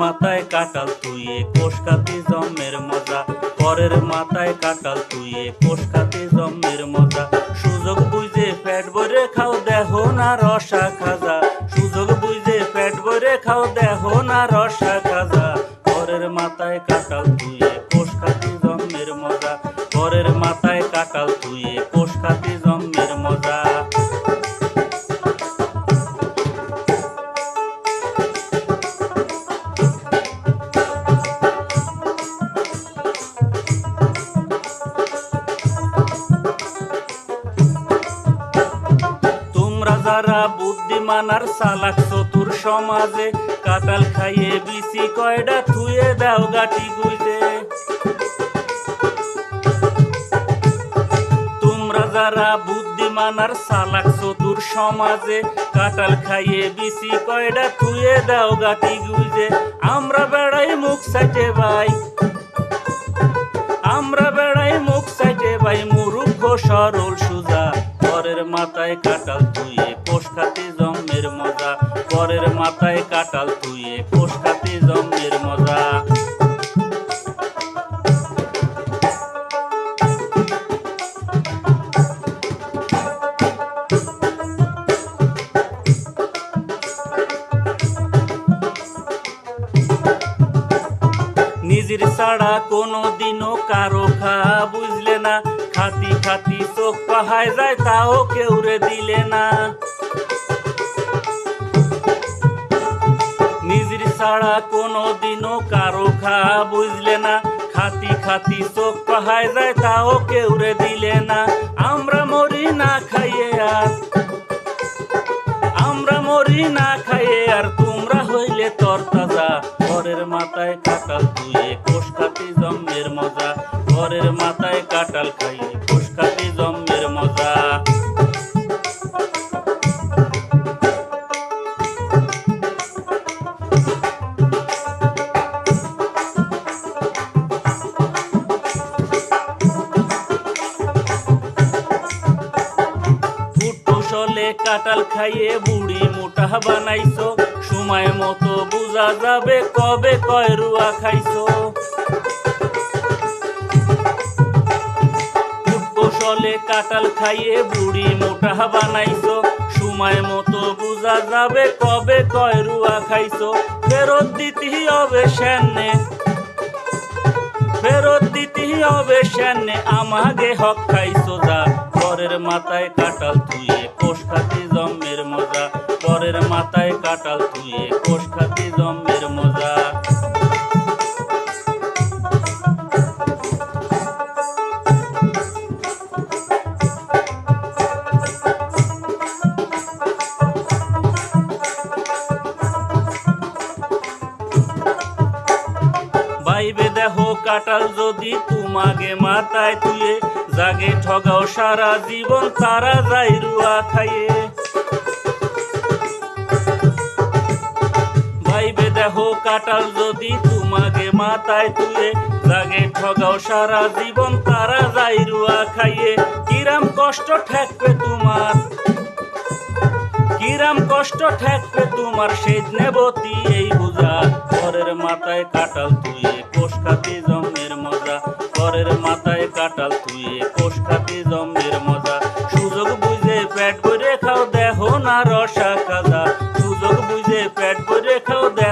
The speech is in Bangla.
মাথায় কাটাল তুইয়ে কোষ কাতি জন্মের মজা। পরের মাথায় কাটাল তুইয়ে কোষ কাতি জন্মের মজা। সুযোগ বুঝে পেট ভরে খাও দেহ না রসা খাজা। সুযোগ বুঝে পেট ভরে খাও দেহ না রসা খাজা। পরের মাথায় কাটাল তুইয়ে কোষ কাতি জন্মের মজা। পরের মাথায় কাটাল তুইয়ে কোষ কাতি তোমরা বুদ্ধিমান আর চালাক চতুর সমাজে। কাটাল খাইয়ে বিসি কয়ডা থুয়ে দাও গাটি গুইজে তোমরা যারা বুদ্ধিমান আর চতুর সমাজে কাটাল খাইয়ে কয়ডা থুয়ে দাও গাটি গুইজে আমরা বেড়াই মুখ সাইটে ভাই। আমরা বেড়াই মুখ সাইটে ভাই মুরুখ সরল সুজা। মাথায় কাটাল তুইয়ে কোষ খাতি জন্মের মজা, পরের মাথায় কাটাল তুইয়ে কোষ খাতি জন্মের মজা। নিজের ছাড়া কোনো দিনও কারও খা বুঝলে না, খাতি খাতি চোখ পাহায় যায়, তাও কেউ রে দিলে না। ছাড়া কোনো দিনও কারও খা বুঝলে না। খাতি খাতি চোখ পাহায় যায়, তাও কেউ রে দিলে না। আমরা মরি না খাইয়ে আর, আমরা মরি না খাইয়ে আর, তোমরা হইলে তর তাজা ঘরের মাথায় কাটাল তুইয়ে ফুটফুসলে কাটাল খাইয়ে বুড়ি মোটা বানাইছো। সময় মতো বুঝা যাবে কবে কয় রুয়া খাইছো। ফুটফুসলে কাটাল খাইয়ে বুড়ি মোটা বানাইছো। সময় মতো বুঝা যাবে কবে কয় রুয়া খাইছো। ফেরত দিতে হবে সামনে ফেরত দিতে হবে সামনে আমাকে হক খাইছো যা। পরের মাথায় কাটাল তুইয়ে কোষ খাতি জম্মের মজা। পরের মাথায় কাটাল তুইয়ে কোষ খাতি জন্মের কাটাল যদি তোমাকে মাথায় তুয়ে জাগে, ঠগাও সারা জীবন, তারা যাই রুয়া খাইয়ে। ভাইবে দেহ কাটাল যদি তোমাকে মাথায় তুলে জাগে, ঠগাও সারা জীবন, তারা যাই রুয়া খাইয়ে। কিরাম কষ্ট ঠেকবে তোমার। কিরাম কষ্ট ঠেকবে তোমার সেই নেবতি এই বুঝা। ঘরের মাথায় কাটাল তুই কোষ খাতে জমের মজা। ঘরের মাথায় কাটাল তুই কোষ খাতে জমের মজা। সুযোগ বুঝে পেট ভরে খাও দেহ না রসা কাজা সুযোগ বুঝে প্যাট ভরে খাও দেহ